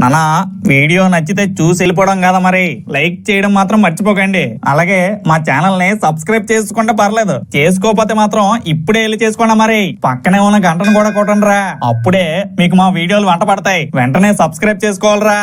నానా వీడియో నచ్చితే చూసి వెళ్ళిపోవడం కదా మరి? లైక్ చేయడం మాత్రం మర్చిపోకండి. అలాగే మా ఛానల్ని సబ్స్క్రైబ్ చేసుకుంటే పర్లేదు. చేసుకోకపోతే మాత్రం ఇప్పుడే వెళ్ళి చేసుకోండి మరి. పక్కనే ఉన్న గంటను కూడా కొట్టండి రా అప్పుడే మీకు మా వీడియోలు వంట పడతాయి. వెంటనే సబ్స్క్రైబ్ చేసుకోవాలరా.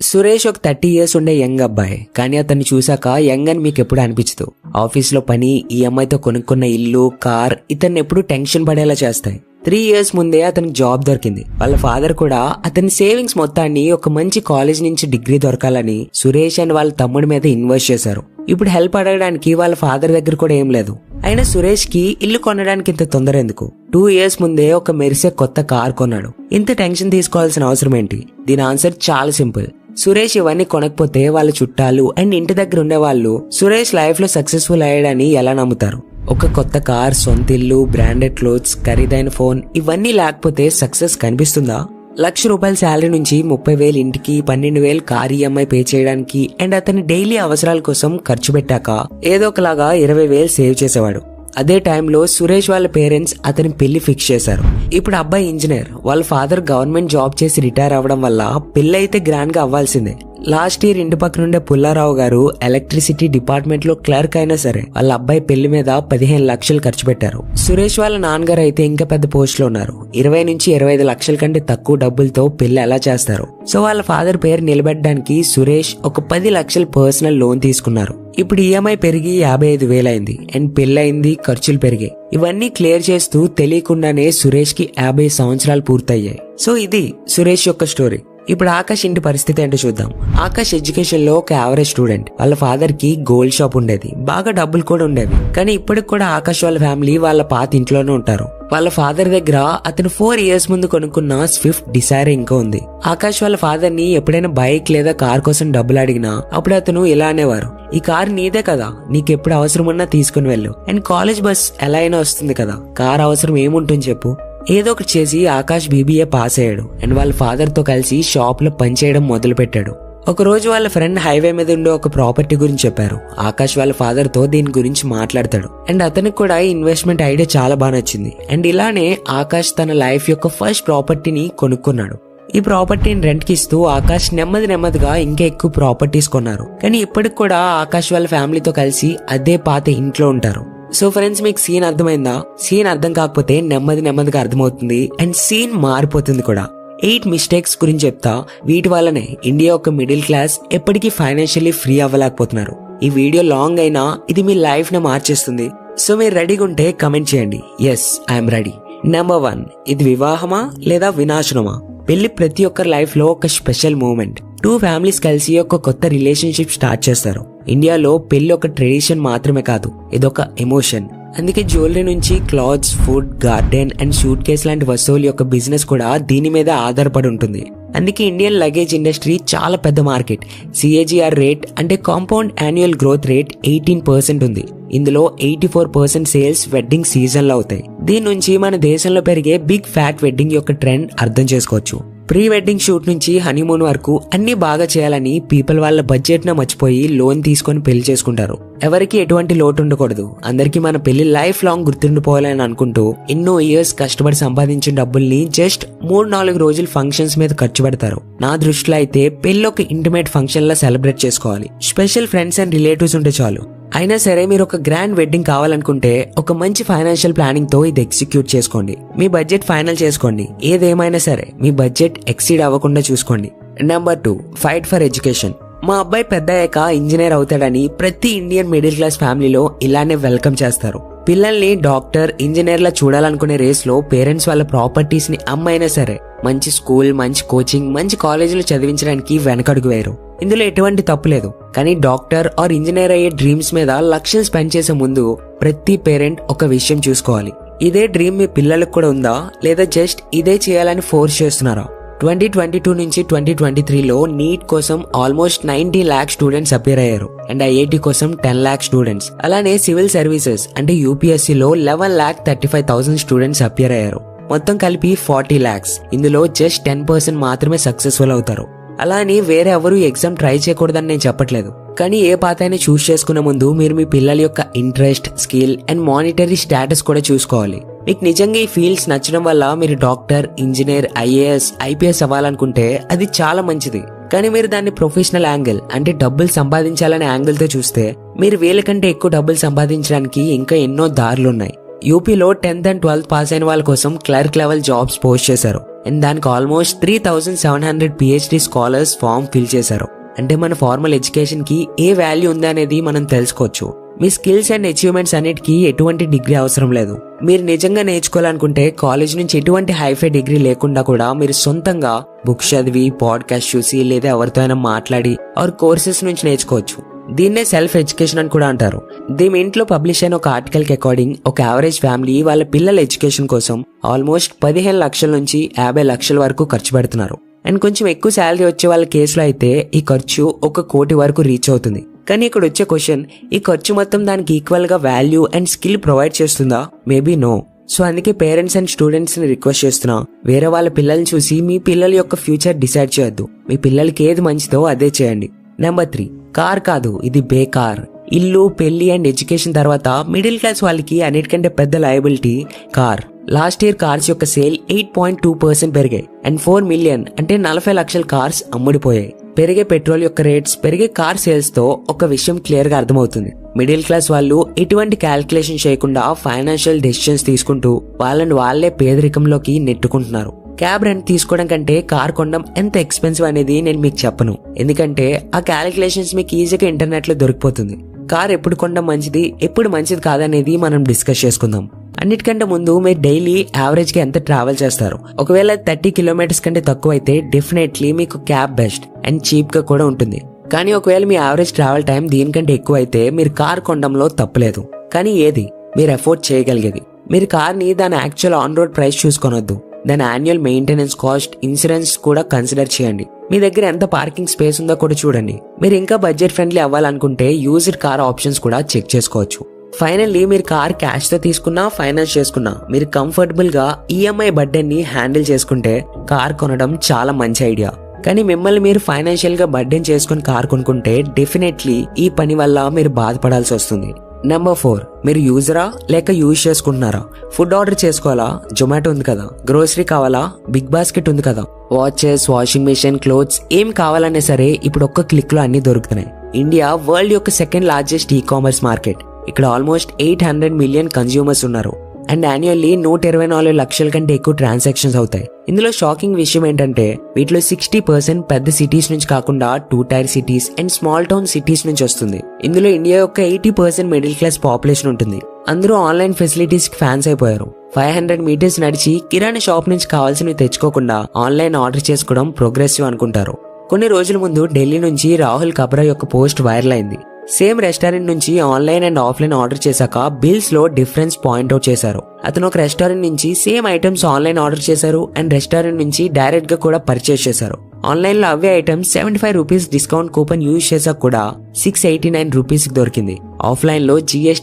సురేష్ ఒక థర్టీ ఇయర్స్ ఉండే యంగ్ అబ్బాయి. కానీ అతన్ని చూశాక యంగ్ అని మీకు ఎప్పుడు అనిపించదు. ఆఫీస్లో పని ఈ అమ్మాయితో కొనుక్కున్న ఇల్లు కార్ ఇతన్ని ఎప్పుడు టెన్షన్ పడేలా చేస్తాయి. త్రీ ఇయర్స్ ముందే అతనికి జాబ్ దొరికింది. వాళ్ళ ఫాదర్ కూడా అతని సేవింగ్స్ మొత్తాన్ని ఒక మంచి కాలేజ్ నుంచి డిగ్రీ దొరకాలని సురేష్ అండ్ వాళ్ళ తమ్ముడి మీద ఇన్వెస్ట్ చేశారు. ఇప్పుడు హెల్ప్ అడగడానికి వాళ్ళ ఫాదర్ దగ్గర కూడా ఏం లేదు. అయినా సురేష్కి ఇల్లు కొనడానికి ఇంత తొందర ఎందుకు? టూ ఇయర్స్ ముందే ఒక మెరిసే కొత్త కార్ కొన్నాడు. ఇంత టెన్షన్ తీసుకోవాల్సిన అవసరం ఏంటి? దీని ఆన్సర్ చాలా సింపుల్. సురేష్ ఇవన్నీ కొనకపోతే వాళ్ళ చుట్టాలు అండ్ ఇంటి దగ్గర ఉండే వాళ్ళు సురేష్ లైఫ్లో సక్సెస్ఫుల్ అయ్యాడని ఎలా నమ్ముతారు? ఒక కొత్త కార్ సొంత ఇల్లు బ్రాండెడ్ క్లోత్స్ ఖరీదైన ఫోన్ ఇవన్నీ లేకపోతే సక్సెస్ కనిపిస్తుందా? లక్ష రూపాయల శాలరీ నుంచి ముప్పై వేలు ఇంటికి పన్నెండు వేలు కార్ ఈఎంఐ పే చేయడానికి అండ్ అతని డైలీ అవసరాల కోసం ఖర్చు పెట్టాక ఏదో ఒకలాగా ఇరవై వేలు సేవ్ చేసేవాడు. అదే టైంలో సురేష్ వాళ్ళ పేరెంట్స్ అతని పెళ్ళి ఫిక్స్ చేశారు. ఇప్పుడు అబ్బాయి ఇంజనీర్. వాళ్ళ ఫాదర్ గవర్నమెంట్ జాబ్ చేసి రిటైర్ అవ్వడం వల్ల పెళ్ళి అయితే గ్రాండ్గా అవ్వాల్సిందే. లాస్ట్ ఇయర్ ఇంటి పక్కన ఉండే పుల్లారావు గారు ఎలక్ట్రిసిటీ డిపార్ట్మెంట్లో క్లర్క్ అయినా సరే వాళ్ళ అబ్బాయి పెళ్ళి మీద పదిహేను లక్షలు ఖర్చు పెట్టారు. సురేష్ వాళ్ళ నాన్నగారు అయితే ఇంకా పెద్ద పోస్ట్లో ఉన్నారు. ఇరవై నుంచి ఇరవై ఐదు లక్షల కంటే తక్కువ డబ్బులతో పెళ్ళి ఎలా చేస్తారు? సో వాళ్ళ ఫాదర్ పేరు నిలబెట్టడానికి సురేష్ ఒక పది లక్షల పర్సనల్ లోన్ తీసుకున్నారు. ఇప్పుడు ఈఎంఐ పెరిగి యాభై ఐదు వేలైంది అండ్ పెళ్ళయింది ఖర్చులు పెరిగాయి. ఇవన్నీ క్లియర్ చేస్తూ తెలియకుండానే సురేష్కి యాభై సంవత్సరాలు పూర్తయ్యాయి. సో ఇది సురేష్ యొక్క స్టోరీ. ఇప్పుడు ఆకాష్ ఇంటి పరిస్థితి ఏంటో చూద్దాం. ఆకాష్ ఎడ్యుకేషన్లో ఒక యావరేజ్ స్టూడెంట్ వాళ్ళ ఫాదర్కి గోల్డ్ షాప్ ఉండేది. బాగా డబ్బులు కూడా ఉండేవి. కానీ ఇప్పటికి కూడా ఆకాష్ వాళ్ళ ఫ్యామిలీ వాళ్ళ పాత ఇంట్లోనే ఉంటారు. వాళ్ళ ఫాదర్ దగ్గర అతను ఫోర్ ఇయర్స్ ముందు కొనుక్కున్న స్విఫ్ట్ డిసైర్ ఇంకా ఉంది. ఆకాష్ వాళ్ళ ఫాదర్ని ఎప్పుడైనా బైక్ లేదా కార్ కోసం డబ్బులు అడిగినా అప్పుడు అతను ఇలా అనేవారు. ఈ కార్ నీదే కదా. నీకు ఎప్పుడు అవసరం ఉన్నా తీసుకుని వెళ్ళు. అండ్ కాలేజ్ బస్ ఎలా అయినా వస్తుంది కదా. కార్ అవసరం ఏముంటుంది చెప్పు. ఏదో ఒకటి చేసి ఆకాష్ బీబీఏ పాస్ అయ్యాడు. అండ్ వాళ్ళ ఫాదర్తో కలిసి షాప్లో పనిచేయడం మొదలు పెట్టాడు ఒక రోజు వాళ్ళ ఫ్రెండ్ హైవే మీద ఉండే ఒక ప్రాపర్టీ గురించి చెప్పారు. ఆకాష్ వాళ్ళ ఫాదర్తో దీని గురించి మాట్లాడతాడు. అండ్ అతనికి కూడా ఇన్వెస్ట్మెంట్ ఐడియా చాలా బాగా నచ్చింది. అండ్ ఇలానే ఆకాష్ తన లైఫ్ యొక్క ఫస్ట్ ప్రాపర్టీని కొనుక్కున్నాడు. ఈ ప్రాపర్టీని రెంట్కి ఇస్తూ ఆకాష్ నెమ్మది నెమ్మదిగా ఇంకా ఎక్కువ ప్రాపర్టీస్ కొన్నారు. కానీ ఇప్పటికి కూడా ఆకాష్ వాళ్ళ ఫ్యామిలీతో కలిసి అదే పాత ఇంట్లో ఉంటారు. సో ఫ్రెండ్స్ మీకు సీన్ అర్థమైందా? సీన్ అర్థం కాకపోతే నెమ్మది నెమ్మదిగా అర్థమవుతుంది అండ్ సీన్ మారిపోతుంది కూడా. ఎయిట్ మిస్టేక్స్ గురించి చెప్తా. వీటి వల్లనే ఇండియా యొక్క మిడిల్ క్లాస్ ఎప్పటికీ ఫైనాన్షియల్లీ ఫ్రీ అవ్వలేకపోతున్నారు. ఈ వీడియో లాంగ్ అయినా ఇది మీ లైఫ్ని మార్చేస్తుంది. సో మీరు రెడీగా ఉంటే కమెంట్ చేయండి. Yes I'm ready number one ఇది వివాహమా లేదా వినాశనమా? పెళ్ళి ప్రతి ఒక్కరి లైఫ్లో ఒక స్పెషల్ మూమెంట్ టూ ఫ్యామిలీస్ కలిసి ఒక కొత్త రిలేషన్షిప్ స్టార్ట్ చేస్తారు. ఇండియాలో పెళ్ళి ఒక ట్రెడిషన్ మాత్రమే కాదు ఇదొక ఎమోషన్ అందుకే జ్యువెలరీ నుంచి clothes food garden and suitcase లాంటి వస్తువుల యొక్క బిజినెస్ కూడా దీని మీద ఆధారపడి ఉంటుంది. అందుకే ఇండియన్ లగేజ్ ఇండస్ట్రీ చాలా పెద్ద మార్కెట్ సిఏజీఆర్ రేట్ అంటే compound annual growth rate eighteen percent ఉంది. ఇందులో eighty four percent sales wedding సీజన్లో అవుతాయి. దీని నుంచి మన దేశంలో పెరిగే బిగ్ ఫ్యాట్ వెడ్డింగ్ యొక్క ట్రెండ్ అర్థం చేసుకోవచ్చు. ప్రీ వెడ్డింగ్ షూట్ నుంచి హనీమూన్ వరకు అన్ని బాగా చేయాలని పీపుల్ వాళ్ళ బడ్జెట్ న మర్చిపోయి లోన్ తీసుకొని పెళ్ళి చేసుకుంటారు. ఎవరికి ఎటువంటి లోటు ఉండకూడదు. అందరికీ మన పెళ్ళి లైఫ్ లాంగ్ గుర్తుండిపోవాలని అనుకుంటూ ఎన్నో ఇయర్స్ కష్టపడి సంపాదించిన డబ్బుల్ని జస్ట్ మూడు నాలుగు రోజులు ఫంక్షన్స్ మీద ఖర్చు పెడతారు. నా దృష్టిలో అయితే పెళ్ళి ఒక ఇంటిమేట్ ఫంక్షన్ లా సెలబ్రేట్ చేసుకోవాలి. స్పెషల్ ఫ్రెండ్స్ అండ్ రిలేటివ్స్ ఉంటే చాలు. అయినా సరే మీరు ఒక గ్రాండ్ వెడ్డింగ్ కావాలనుకుంటే ఒక మంచి ఫైనాన్షియల్ ప్లానింగ్తో ఇది ఎగ్జిక్యూట్ చేసుకోండి. మీ బడ్జెట్ ఫైనల్ చేసుకోండి. ఏదేమైనా సరే మీ బడ్జెట్ ఎక్సీడ్ అవ్వకుండా చూసుకోండి. Number two fight for education మా అబ్బాయి పెద్ద అయ్యాక ఇంజనీర్ అవుతాడని ప్రతి ఇండియన్ మిడిల్ క్లాస్ ఫ్యామిలీలో ఇలానే వెల్కమ్ చేస్తారు. పిల్లల్ని డాక్టర్ ఇంజనీర్లా చూడాలనుకునే రేస్లో పేరెంట్స్ వాళ్ళ ప్రాపర్టీస్ని అమ్మైనా సరే మంచి స్కూల్ మంచి కోచింగ్ మంచి కాలేజీలో చదివించడానికి వెనకడుగు వేయరు. ఇందులో ఎటువంటి తప్పు లేదు. కానీ డాక్టర్ ఆర్ ఇంజనీర్ అయ్యే డ్రీమ్స్ మీద లక్ష్యం స్పెండ్ చేసే ముందు ప్రతి పేరెంట్ ఒక విషయం చూసుకోవాలి. ఇదే డ్రీమ్ మీ పిల్లలకు కూడా ఉందా? లేదా జస్ట్ ఇదే చేయాలని ఫోర్స్ చేస్తున్నారా? ట్వంటీ ట్వంటీ టూ నుంచి ట్వంటీ ట్వంటీ త్రీలో నీట్ కోసం almost ninety lakh students appear అయ్యారు. అండ్ ఐఐటి కోసం టెన్ ల్యాక్ స్టూడెంట్స్. అలానే సివిల్ సర్వీసెస్ అంటే యూపీఎస్సీలో eleven lakh thirty five thousand students appear అయ్యారు. మొత్తం కలిపి ఫార్టీ ల్యాక్స్. ఇందులో జస్ట్ టెన్ పర్సెంట్ మాత్రమే సక్సెస్ఫుల్ అవుతారు. అలా అని వేరే ఎవరు ఎగ్జామ్ ట్రై చేయకూడదని నేను చెప్పట్లేదు. కానీ ఏ పాత అయినా చూస్ చేసుకునే ముందు మీరు మీ పిల్లల యొక్క interest skill and monetary status కూడా చూసుకోవాలి. మీకు నిజంగా ఈ ఫీల్డ్స్ నచ్చడం వల్ల మీరు డాక్టర్ ఇంజనీర్ ఐఏఎస్ ఐపీఎస్ అవ్వాలనుకుంటే అది చాలా మంచిది. కానీ మీరు దాన్ని ప్రొఫెషనల్ యాంగిల్ అంటే డబ్బులు సంపాదించాలనే యాంగిల్తో చూస్తే మీరు వీళ్ళకంటే ఎక్కువ డబ్బులు సంపాదించడానికి ఇంకా ఎన్నో దారులు ఉన్నాయి యూపీలో టెన్త్ అండ్ ట్వెల్త్ పాస్ అయిన వాళ్ళ కోసం క్లర్క్ లెవెల్ జాబ్స్ పోస్ట్ చేశారు. అండ్ దానికి almost three thousand seven hundred PhD scholars form fill చేశారు. అంటే మన ఫార్మల్ ఎడ్యుకేషన్కి ఏ వాల్యూ ఉంది అనేది మనం తెలుసుకోవచ్చు. మీ స్కిల్స్ అండ్ అచీవ్మెంట్స్ అన్నిటికీ ఎటువంటి డిగ్రీ అవసరం లేదు. మీరు నిజంగా నేర్చుకోవాలనుకుంటే కాలేజ్ నుంచి ఎటువంటి హైఫై డిగ్రీ లేకుండా కూడా మీరు సొంతంగా బుక్స్ చదివి పాడ్కాస్ట్ చూసి లేదా ఎవరితో అయినా మాట్లాడి ఆర్ కోర్సెస్ నుంచి నేర్చుకోవచ్చు. దీన్నే సెల్ఫ్ ఎడ్యుకేషన్ అని కూడా అంటారు. దీని ఇంట్లో పబ్లిష్ అయిన ఒక ఆర్టికల్కి అకార్డింగ్ ఒక యావరేజ్ ఫ్యామిలీ వాళ్ళ పిల్లల ఎడ్యుకేషన్ కోసం ఆల్మోస్ట్ పదిహేను లక్షల నుంచి యాభై లక్షల వరకు ఖర్చు పెడుతున్నారు. అండ్ కొంచెం ఎక్కువ శాలరీ వచ్చే వాళ్ళ కేసులో అయితే ఈ ఖర్చు ఒక కోటి వరకు రీచ్ అవుతుంది. కానీ ఇక్కడ వచ్చే క్వశ్చన్ ఈ ఖర్చు మొత్తం దానికి ఈక్వల్గా వాల్యూ అండ్ స్కిల్ ప్రొవైడ్ చేస్తుందా? మేబీ నో సో అందుకే పేరెంట్స్ అండ్ స్టూడెంట్స్ని రిక్వెస్ట్ చేస్తున్నా. వేరే వాళ్ళ పిల్లల్ని చూసి మీ పిల్లల యొక్క ఫ్యూచర్ డిసైడ్ చేయొద్దు. మీ పిల్లలకి ఏది మంచిదో అదే చేయండి. నెంబర్ త్రీ కార్ కాదు ఇది బేకార్. ఇల్లు పెళ్ళి అండ్ ఎడ్యుకేషన్ తర్వాత మిడిల్ క్లాస్ వాళ్ళకి అన్నిటికంటే పెద్ద liability car. Last year cars యొక్క sale eight point two percent పెరిగాయి అండ్ ఫోర్ మిలియన్ అంటే నలభై లక్షల కార్స్ అమ్ముడిపోయాయి. పెరిగే పెట్రోల్ యొక్క రేట్స్ పెరిగే కార్ సేల్స్తో ఒక విషయం క్లియర్గా అర్థమవుతుంది. మిడిల్ క్లాస్ వాళ్ళు ఎటువంటి క్యాల్కులేషన్ చేయకుండా ఫైనాన్షియల్ డెసిషన్స్ తీసుకుంటూ వాళ్ళని వాళ్ళే పేదరికంలోకి నెట్టుకుంటున్నారు. క్యాబ్ రెంట్ తీసుకోవడం కంటే కార్ కొనడం ఎంత ఎక్స్పెన్సివ్ అనేది నేను మీకు చెప్పను. ఎందుకంటే ఆ క్యాలిక్యులేషన్స్ మీకు ఈజీగా ఇంటర్నెట్లో దొరికిపోతుంది. కార్ ఎప్పుడు కొనడం మంచిది ఎప్పుడు మంచిది కాదనేది మనం డిస్కస్ చేసుకుందాం. అన్నిటికంటే ముందు మీరు డైలీ యావరేజ్గా ఎంత ట్రావెల్ చేస్తారు? ఒకవేళ థర్టీ కిలోమీటర్స్ కంటే తక్కువ అయితే డెఫినెట్లీ మీకు క్యాబ్ బెస్ట్ అండ్ చీప్గా కూడా ఉంటుంది. కానీ ఒకవేళ మీ యావరేజ్ ట్రావెల్ టైం దీనికంటే ఎక్కువ అయితే మీరు కార్ కొనడంలో తప్పలేదు. కానీ ఏది? మీరు ఎఫోర్డ్ చేయగలిగేది. మీరు కార్ని దాని యాక్చువల్ ఆన్ రోడ్ ప్రైస్ చూసుకోనొద్దు. దాని యాన్యువల్ మెయింటెనెన్స్ కాస్ట్ ఇన్సూరెన్స్ కూడా కన్సిడర్ చేయండి. మీ దగ్గర ఎంత పార్కింగ్ స్పేస్ ఉందో కూడా చూడండి. మీరు ఇంకా బడ్జెట్ ఫ్రెండ్లీ అవ్వాలనుకుంటే యూజ్డ్ కార్ ఆప్షన్స్ కూడా చెక్ చేసుకోవచ్చు. ఫైనల్లీ మీరు కార్ క్యాష్తో తీసుకున్నా ఫైనాన్స్ చేసుకున్నా మీరు కంఫర్టబుల్గా ఈఎంఐ బర్డెన్ని హ్యాండిల్ చేసుకుంటే కార్ కొనడం చాలా మంచి ఐడియా కానీ మిమ్మల్ని మీరు ఫైనాన్షియల్గా బర్డెన్ చేసుకుని కార్ కొనుక్కుంటే డెఫినెట్లీ ఈ పని వల్ల మీరు బాధపడాల్సి వస్తుంది. నెంబర్ ఫోర్ మీరు యూజరా లేక యూజ్ చేసుకుంటున్నారా? ఫుడ్ ఆర్డర్ చేసుకోవాలా? జొమాటో ఉంది కదా. గ్రోసరీ కావాలా? బిగ్ బాస్కెట్ ఉంది కదా. వాచెస్ వాషింగ్ మెషిన్ క్లోత్స్ ఏం కావాలనే సరే ఇప్పుడు ఒక్క క్లిక్లో అన్ని దొరుకుతున్నాయి. ఇండియా వరల్డ్ యొక్క second largest e commerce market. ఇక్కడ almost eight hundred million consumers ఉన్నారు. అండ్ యాన్యువల్లీ నూట ఇరవై నాలుగు లక్షల కంటే ఎక్కువ ట్రాన్సాక్షన్స్ అవుతాయి. ఇందులో షాకింగ్ విషయం ఏంటంటే వీటిలో సిక్స్టీ పర్సెంట్ పెద్ద సిటీస్ నుంచి కాకుండా two tier cities and small town cities నుంచి వస్తుంది. ఇందులో ఇండియా యొక్క eighty percent middle class population ఉంటుంది. అందరూ ఆన్లైన్ ఫెసిలిటీస్కి ఫ్యాన్స్ అయిపోయారు. ఫైవ్ హండ్రెడ్ మీటర్స్ నడిచి కిరాణా షాప్ నుంచి కావాల్సినవి తెచ్చుకోకుండా ఆన్లైన్ ఆర్డర్ చేసుకోవడం ప్రోగ్రెసివ్ అనుకుంటారు. కొన్ని రోజుల ముందు ఢిల్లీ నుంచి రాహుల్ కబ్రా యొక్క పోస్ట్ వైరల్ అయింది. సేమ్ రెస్టారెంట్ నుంచి ఆన్లైన్ అండ్ ఆఫ్లైన్ ఆర్డర్ చేశాక బిల్స్లో డిఫరెన్స్ పాయింట్ అవుట్ చేశారు. అతను ఒక రెస్టారెంట్ నుంచి సేమ్ ఐటమ్స్ ఆన్లైన్ ఆర్డర్ చేశారు అండ్ రెస్టారెంట్ నుంచి డైరెక్ట్గా కూడా పర్చేస్ చేశారు. ఆన్లైన్లో అవే items seventy five rupees discount coupon use చేశాక కూడా సిక్స్ ఎయిటీ నైన్ రూపీస్కి దొరికింది. ఆఫ్లైన్లో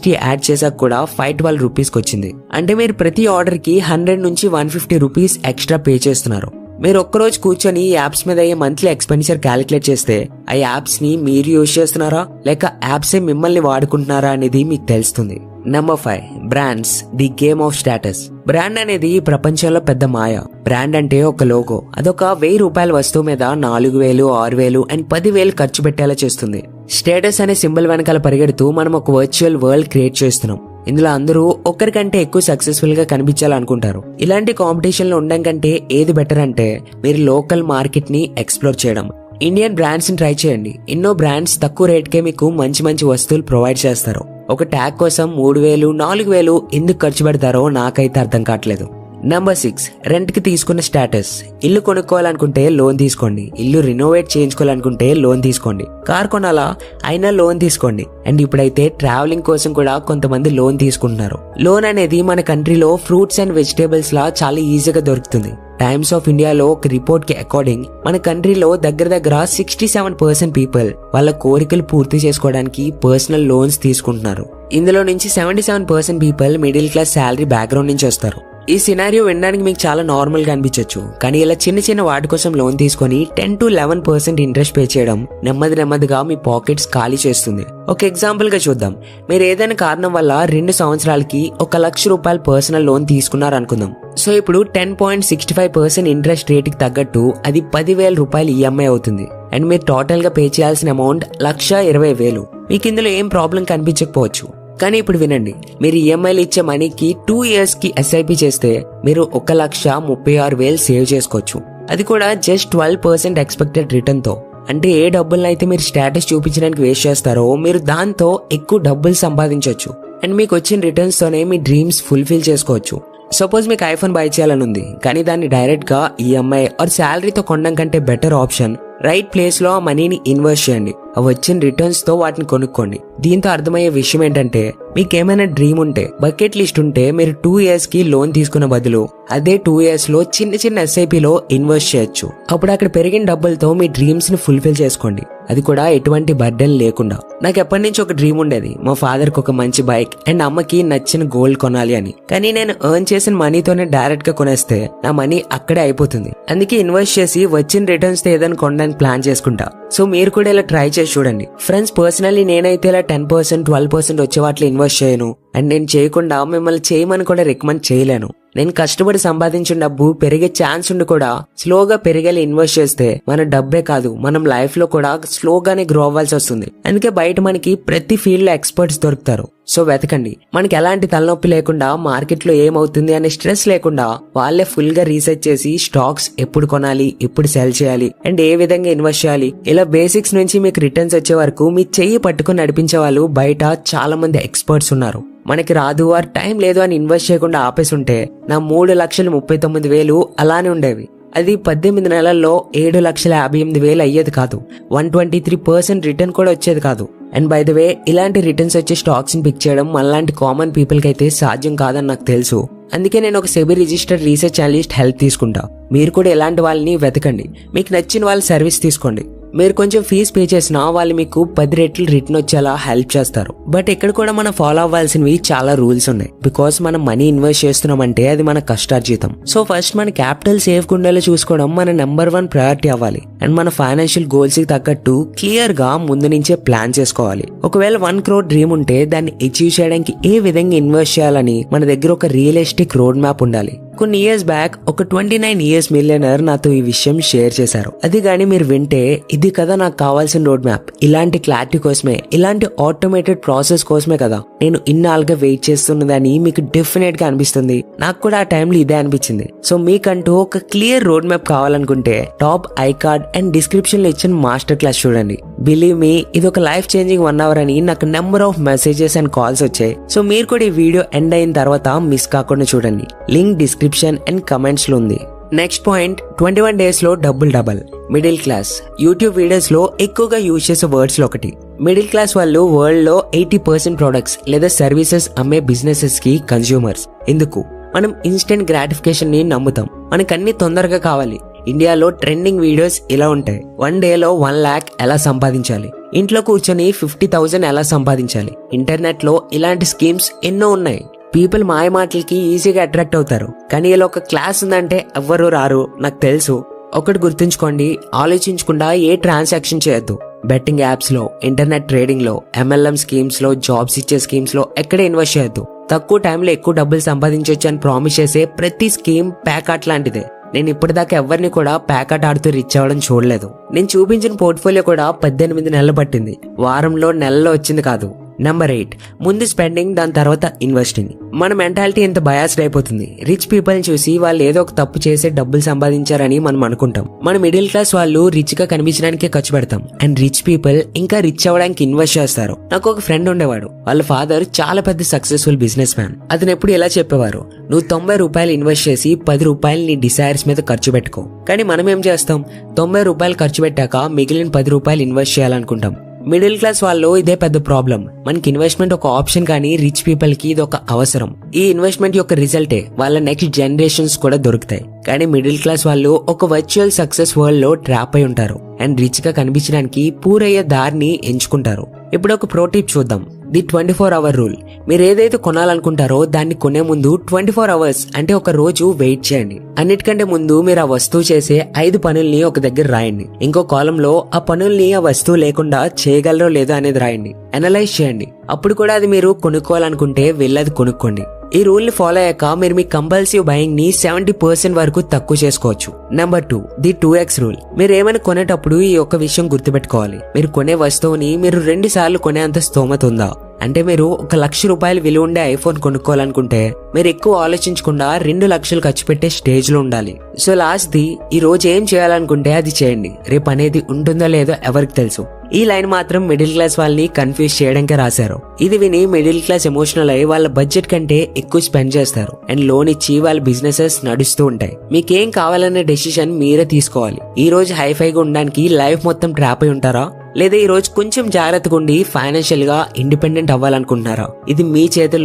యాడ్ చేశాక కూడా ఫైవ్ ట్వెల్వ్ రూపీస్కి వచ్చింది. అంటే మీరు ప్రతి ఆర్డర్కి హండ్రెడ్ నుంచి one fifty rupees extra pay చేస్తున్నారు. మీరు ఒక్కరోజు కూర్చొని ఈ యాప్స్ మీద అయ్యే మంత్లీ ఎక్స్పెండిచర్ క్యాలిక్యులేట్ చేస్తే ఆ యాప్స్ని మీరు యూజ్ చేస్తున్నారా? లేక యాప్సే మిమ్మల్ని వాడుకుంటున్నారా అనేది మీకు తెలుస్తుంది. Number five brands the game of status brand అనేది ఈ ప్రపంచంలో పెద్ద మాయ. బ్రాండ్ అంటే ఒక లోగో అదొక వెయ్యి రూపాయల వస్తువు మీద నాలుగు వేలు ఆరు వేలు అండ్ పది వేలు ఖర్చు పెట్టేలా చేస్తుంది. స్టేటస్ అనే సింబల్ వెనకాల పరిగెడుతూ మనం ఒక వర్చువల్ వరల్డ్ క్రియేట్ చేస్తున్నాం. ఇందులో అందరూ ఒక్కరికంటే ఎక్కువ సక్సెస్ఫుల్గా కనిపించాలనుకుంటారు. ఇలాంటి కాంపిటీషన్లో ఉండడం కంటే ఏది బెటర్ అంటే మీరు లోకల్ మార్కెట్ని ఎక్స్ప్లోర్ చేయడం. ఇండియన్ బ్రాండ్స్ని ట్రై చేయండి. ఎన్నో బ్రాండ్స్ తక్కువ రేట్కే మీకు మంచి మంచి వస్తువులు ప్రొవైడ్ చేస్తారు. ఒక ట్యాగ్ కోసం మూడు వేలు నాలుగు వేలు ఎందుకు ఖర్చు పెడతారో నాకైతే అర్థం కావట్లేదు. నంబర్ సిక్స్ రెంట్కి తీసుకున్న స్టేటస్ ఇల్లు కొనుక్కోవాలనుకుంటే లోన్ తీసుకోండి. ఇల్లు రినోవేట్ చేయించుకోవాలనుకుంటే లోన్ తీసుకోండి. కార్ కొనాలా? అయినా లోన్ తీసుకోండి. అండ్ ఇప్పుడైతే ట్రావెలింగ్ కోసం కూడా కొంతమంది లోన్ తీసుకుంటున్నారు. లోన్ అనేది మన కంట్రీలో ఫ్రూట్స్ అండ్ వెజిటేబుల్స్ లా చాలా ఈజీగా దొరుకుతుంది. టైమ్స్ ఆఫ్ ఇండియాలో ఒక రిపోర్ట్కి అకార్డింగ్ మన కంట్రీలో దగ్గర దగ్గర సిక్స్టీ సెవెన్ పర్సెంట్ పీపుల్ వాళ్ళ కోరికలు పూర్తి చేసుకోవడానికి పర్సనల్ లోన్స్ తీసుకుంటున్నారు. ఇందులో నుంచి seventy seven percent people middle class salary background నుంచి వస్తారు. ఈ సినారియో వినడానికి మీకు చాలా నార్మల్గా అనిపించవచ్చు కానీ ఇలా చిన్న చిన్న వాటి కోసం లోన్ తీసుకొని ten to eleven percent interest pay చేయడం నెమ్మది నెమ్మదిగా మీ పాకెట్స్ ఖాళీ చేస్తుంది. ఒక ఎగ్జాంపుల్గా చూద్దాం. మీరు ఏదైనా కారణం వల్ల రెండు సంవత్సరాలకి ఒక లక్ష రూపాయల పర్సనల్ లోన్ తీసుకున్నారు అనుకుందాం సో ఇప్పుడు ten point sixty five percent interest రేట్కి తగ్గట్టు అది పదివేల రూపాయలు ఈఎంఐ అవుతుంది. అండ్ మీరు టోటల్గా పే చేయాల్సిన అమౌంట్ లక్ష ఇరవై వేలు. మీకు ఇందులో ఏం ప్రాబ్లం కనిపించకపోవచ్చు? కానీ ఇప్పుడు వినండి. మీరు ఈఎంఐలు ఇచ్చే మనీకి టూ ఇయర్స్కి ఎస్ఐపి చేస్తే మీరు ఒక లక్ష ముప్పై ఆరు వేలు సేవ్ చేసుకోవచ్చు. అది కూడా జస్ట్ ట్వెల్వ్ పర్సెంట్ ఎక్స్పెక్టెడ్ రిటర్న్తో అంటే ఏ డబ్బులను అయితే మీరు స్టేటస్ చూపించడానికి వేస్ట్ చేస్తారో మీరు దాంతో ఎక్కువ డబ్బులు సంపాదించవచ్చు అండ్ మీకు వచ్చిన రిటర్న్స్ తోనే మీ డ్రీమ్స్ ఫుల్ఫిల్ చేసుకోవచ్చు. సపోజ్ మీకు ఐఫోన్ బై చేయాలని ఉంది. కానీ దాన్ని డైరెక్ట్గా ఈఎంఐ ఆర్ శాలరీతో కొనడం కంటే బెటర్ ఆప్షన్ రైట్ ప్లేస్లో ఆ మనీని ఇన్వెస్ట్ చేయండి. వచ్చిన రిటర్న్స్తో వాటిని కొనుక్కోండి. దీంతో అర్థమయ్యే విషయం ఏంటంటే మీకు ఏమైనా డ్రీమ్ ఉంటే బకెట్ లిస్ట్ ఉంటే మీరు టూ ఇయర్స్కి లోన్ తీసుకున్న బదులు అదే టూ ఇయర్స్లో చిన్న చిన్న ఎస్ఐపి లో ఇన్వెస్ట్ చేయొచ్చు. అప్పుడు అక్కడ పెరిగిన డబ్బులతో మీ డ్రీమ్స్ని ఫుల్ఫిల్ చేసుకోండి. అది కూడా ఎటువంటి బర్డెన్ లేకుండా. నాకు ఎప్పటి నుంచి ఒక డ్రీమ్ ఉండేది మా ఫాదర్కి ఒక మంచి బైక్ అండ్ అమ్మకి నచ్చిన గోల్డ్ కొనాలి అని. కానీ నేను ఎర్న్ చేసిన మనీతోనే డైరెక్ట్గా కొనేస్తే నా మనీ అక్కడే అయిపోతుంది. అందుకే ఇన్వెస్ట్ చేసి వచ్చిన రిటర్న్స్తో ఏదైనా కొనడానికి ప్లాన్ చేసుకుంటా. సో మీరు కూడా ఇలా ట్రై చేసి చూడండి. ఫ్రెండ్స్ పర్సనల్లీ నేనైతే ఇలా టెన్ పర్సెంట్ ట్వెల్వ్ పర్సెంట్ వచ్చే వాటిలో ఇన్వెస్ట్ చేయను. అండ్ నేను చేయకుండా మిమ్మల్ని చేయమని కూడా రికమెండ్ చేయలేను. నేను కష్టపడి సంపాదించిన డబ్బు పెరిగే ఛాన్స్ ఉండి కూడా స్లోగా పెరిగేలా ఇన్వెస్ట్ చేస్తే మన డబ్బే కాదు మనం లైఫ్లో కూడా స్లోగానే గ్రో అవ్వాల్సి వస్తుంది. అందుకే బయట మనకి ప్రతి ఫీల్డ్లో ఎక్స్పర్ట్స్ దొరుకుతారు. సో వెతకండి. మనకి ఎలాంటి తలనొప్పి లేకుండా మార్కెట్లో ఏమవుతుంది అనే స్ట్రెస్ లేకుండా వాళ్ళే ఫుల్గా రీసెర్చ్ చేసి స్టాక్స్ ఎప్పుడు కొనాలి ఎప్పుడు సెల్ చేయాలి అండ్ ఏ విధంగా ఇన్వెస్ట్ చేయాలి ఇలా బేసిక్స్ నుంచి మీకు రిటర్న్స్ వచ్చే వరకు మీ చెయ్యి పట్టుకుని నడిపించే వాళ్ళు బయట చాలా మంది ఎక్స్పర్ట్స్ ఉన్నారు. మనకి రాదు ఆ టైం లేదు అని ఇన్వెస్ట్ చేయకుండా ఆపేసుంటే ఉంటే నా మూడు లక్షలు ముప్పై తొమ్మిది వేలు అలానే ఉండేవి. అది పద్దెనిమిది నెలల్లో ఏడు లక్షల యాభై ఎనిమిది వేలు అయ్యేది కాదు. One twenty three percent return కూడా వచ్చేది కాదు. అండ్ బై ద వే ఇలాంటి రిటర్న్స్ వచ్చే స్టాక్స్ని పిక్ చేయడం మనలాంటి కామన్ పీపుల్కి అయితే సాధ్యం కాదని నాకు తెలుసు. అందుకే నేను ఒక SEBI registered research analyst help తీసుకుంటా. మీరు కూడా ఇలాంటి వాళ్ళని వెతకండి. మీకు నచ్చిన వాళ్ళ సర్వీస్ తీసుకోండి. మీరు కొంచెం ఫీజు పే చేసినా వాళ్ళు మీకు పది రెట్లు రిటర్న్ వచ్చేలా హెల్ప్ చేస్తారు. బట్ ఇక్కడ కూడా మనం ఫాలో అవ్వాల్సినవి చాలా రూల్స్ ఉన్నాయి. బికాస్ మనం మనీ ఇన్వెస్ట్ చేస్తున్నామంటే అది మన కష్టార్జితం. సో ఫస్ట్ మన క్యాపిటల్ సేఫ్ ఉండేలా చూసుకోవడం మన నెంబర్ వన్ ప్రయారిటీ అవ్వాలి. అండ్ మన ఫైనాన్షియల్ గోల్స్కి తగ్గట్టు క్లియర్గా ముందు నుంచే ప్లాన్ చేసుకోవాలి. ఒకవేళ వన్ క్రోడ్ డ్రీమ్ ఉంటే దాన్ని అచీవ్ చేయడానికి ఏ విధంగా ఇన్వెస్ట్ చేయాలని మన దగ్గర ఒక రియలిస్టిక్ రోడ్ మ్యాప్ ఉండాలి. కొన్ని ఇయర్స్ బ్యాక్ ఒక ట్వంటీ నైన్ ఇయర్స్ మిలియనర్ నాతో ఈ విషయం షేర్ చేశారు. అది కానీ మీరు వింటే ఇది కదా నాకు కావాల్సిన రోడ్ మ్యాప్ ఇలాంటి క్లారిటీ కోసమే ఇలాంటి ఆటోమేటెడ్ ప్రాసెస్ కోసమే కదా నేను ఇన్నాళ్ళుగా వెయిట్ చేస్తున్నదని మీకు డెఫినెట్గా అనిపిస్తుంది. నాకు కూడా ఆ టైంలో ఇదే అనిపించింది. సో మీకంటూ ఒక క్లియర్ రోడ్ మ్యాప్ కావాలనుకుంటే టాప్ ఐ కార్డ్ అండ్ డిస్క్రిప్షన్లో ఇచ్చిన మాస్టర్ క్లాస్ చూడండి. బిలీవ్ మీ ఇది ఒక లైఫ్ చేంజింగ్ వన్ అవర్ అని నాకు number of messages and calls వచ్చాయి. సో మీరు కూడా ఈ వీడియో ఎండ్ అయిన తర్వాత మిస్ కాకుండా చూడండి. లింక్ డిస్క్రిప్షన్ అండ్ కమెంట్స్లో ఉంది. నెక్స్ట్ పాయింట్ ట్వంటీ వన్ డేస్లో double double middle class YouTube వీడియోస్లో ఎక్కువగా యూజ్ చేసే వర్డ్స్లో ఒకటి. మిడిల్ క్లాస్ వాళ్ళు వరల్డ్లో ఎయిటీ పర్సెంట్ ప్రొడక్ట్స్ లేదా సర్వీసెస్ అమ్మే బిజినెసెస్కి కన్స్యూమర్స్ ఎందుకు? మనం ఇన్స్టెంట్ గ్రాటిఫికేషన్ని నమ్ముతాం. మనకు అన్ని తొందరగా కావాలి. ఇండియాలో ట్రెండింగ్ వీడియోస్ ఇలా ఉంటాయి. వన్ డేలో వన్ ల్యాక్ ఎలా సంపాదించాలి? ఇంట్లో కూర్చొని ఫిఫ్టీ థౌజండ్ ఎలా సంపాదించాలి? ఇంటర్నెట్లో ఇలాంటి స్కీమ్స్ ఎన్నో ఉన్నాయి. పీపుల్ మాయ మాటలకి ఈజీగా అట్రాక్ట్ అవుతారు. కానీ ఇలా ఒక క్లాస్ ఉందంటే ఎవ్వరు రారు. నాకు తెలుసు. ఒకటి గుర్తుంచుకోండి. ఆలోచించకుండా ఏ ట్రాన్సాక్షన్ చేయొద్దు. బెట్టింగ్ యాప్స్లో ఇంటర్నెట్ ట్రేడింగ్లో ఎంఎల్ఎం స్కీమ్స్లో జాబ్స్ ఇచ్చే స్కీమ్స్లో ఎక్కడ ఇన్వెస్ట్ చేయొద్దు. తక్కువ టైంలో ఎక్కువ డబ్బులు సంపాదించవచ్చు అని ప్రామిస్ చేసే ప్రతి స్కీమ్ ప్యాకాట్ లాంటిదే. నేను ఇప్పటిదాకా ఎవరిని కూడా ప్యాకెట్ ఆడుతూ రిచ్ అవ్వడం చూడలేదు. నేను చూపించిన పోర్ట్ఫోలియో కూడా పద్దెనిమిది నెలలు పట్టింది. వారంలో నెలలో వచ్చింది కాదు. నెంబర్ ఎయిట్ ముందు స్పెండింగ్ దాని తర్వాత ఇన్వెస్టింగ్ మన మెంటాలిటీ ఎంత బయాస్డ్ అయిపోతుంది. రిచ్ పీపుల్ చూసి వాళ్ళు ఏదో ఒక తప్పు చేసే డబ్బులు సంపాదించారని మనం అనుకుంటాం. మన మిడిల్ క్లాస్ వాళ్ళు రిచ్గా కనిపించడానికే ఖర్చు పెడతాం. అండ్ రిచ్ పీపుల్ ఇంకా రిచ్ అవ్వడానికి ఇన్వెస్ట్ చేస్తారు. నాకు ఒక ఫ్రెండ్ ఉండేవాడు. వాళ్ళ ఫాదర్ చాలా పెద్ద సక్సెస్ఫుల్ బిజినెస్ మ్యాన్ అతను ఎప్పుడు ఇలా చెప్పేవారు. నువ్వు తొంభై రూపాయలు ఇన్వెస్ట్ చేసి పది రూపాయలు నీ డిసైర్స్ మీద ఖర్చు పెట్టుకో. కానీ మనం ఏం చేస్తాం? తొంభై రూపాయలు ఖర్చు పెట్టాక మిగిలిన పది రూపాయలు ఇన్వెస్ట్ చేయాలనుకుంటాం. మిడిల్ క్లాస్ వాళ్ళు ఇదే పెద్ద ప్రాబ్లం. మనకి ఇన్వెస్ట్మెంట్ ఒక ఆప్షన్ కానీ రిచ్ పీపుల్కి ఇది ఒక అవసరం. ఈ ఇన్వెస్ట్మెంట్ యొక్క రిజల్టే వాళ్ళ నెక్స్ట్ జనరేషన్స్ కూడా దొరుకుతాయి. కానీ మిడిల్ క్లాస్ వాళ్ళు ఒక వర్చువల్ సక్సెస్ వరల్డ్లో ట్రాప్ అయి ఉంటారు. అండ్ రిచ్గా కనిపించడానికి పూరయ్యే దారిని ఎంచుకుంటారు. ఇప్పుడు ఒక ప్రోటీప్ చూద్దాం. The twenty four hour rule. మీరు ఏదైతే కొనాలనుకుంటారో దాన్ని కొనే ముందు ట్వంటీ ఫోర్ అవర్స్ అంటే ఒక రోజు వెయిట్ చేయండి. అన్నిటికంటే ముందు మీరు ఆ వస్తువు చేసే ఐదు పనుల్ని ఒక దగ్గర రాయండి. ఇంకో కాలంలో ఆ పనుల్ని ఆ వస్తువు లేకుండా చేయగలరో లేదో అనేది రాయండి. అనలైజ్ చేయండి. అప్పుడు కూడా అది మీరు కొనుక్కోవాలనుకుంటే వెళ్ళది కొనుక్కోండి. ఈ రూల్ని ఫాలో అయ్యాక మీరు మీ కంపల్సివ్ బయింగ్ని సెవెంటీ పర్సెంట్ వరకు తక్కువ చేసుకోవచ్చు. Number two the two x rule మీరు ఏమైనా కొనేటప్పుడు ఈ ఒక్క విషయం గుర్తుపెట్టుకోవాలి. మీరు కొనే వస్తువుని మీరు రెండు సార్లు కొనేంత స్తోమత ఉందా? అంటే మీరు ఒక లక్ష రూపాయలు విలువ ఉండే ఐఫోన్ కొనుక్కోవాలనుకుంటే మీరు ఎక్కువ ఆలోచించకుండా రెండు లక్షలు ఖర్చు పెట్టే స్టేజ్లో ఉండాలి. సో లాస్ట్ది ఈ రోజు ఏం చేయాలనుకుంటే అది చేయండి. రేపు అనేది ఉంటుందో లేదో ఎవరికి తెలుసు. ఈ లైన్ మాత్రం మిడిల్ క్లాస్ వాళ్ళని కన్ఫ్యూజ్ చేయడానికి రాశారు. ఇది విని మిడిల్ క్లాస్ ఎమోషనల్ అయ్యి వాళ్ళ బడ్జెట్ కంటే ఎక్కువ స్పెండ్ చేస్తారు. అండ్ లోన్ ఇచ్చి వాళ్ళ బిజినెసెస్ నడుస్తూ ఉంటాయి. మీకేం కావాలనే డెసిషన్ మీరే తీసుకోవాలి. ఈ రోజు హైఫైగా ఉండడానికి లైఫ్ మొత్తం ట్రాప్ అయి ఉంటారా? లేదా ఈ రోజు కొంచెం జాగ్రత్తగా ఉండి ఫైనాన్షియల్గా ఇండిపెండెంట్ అవ్వాలనుకుంటున్నారా? ఇది మీ చేతుల్లో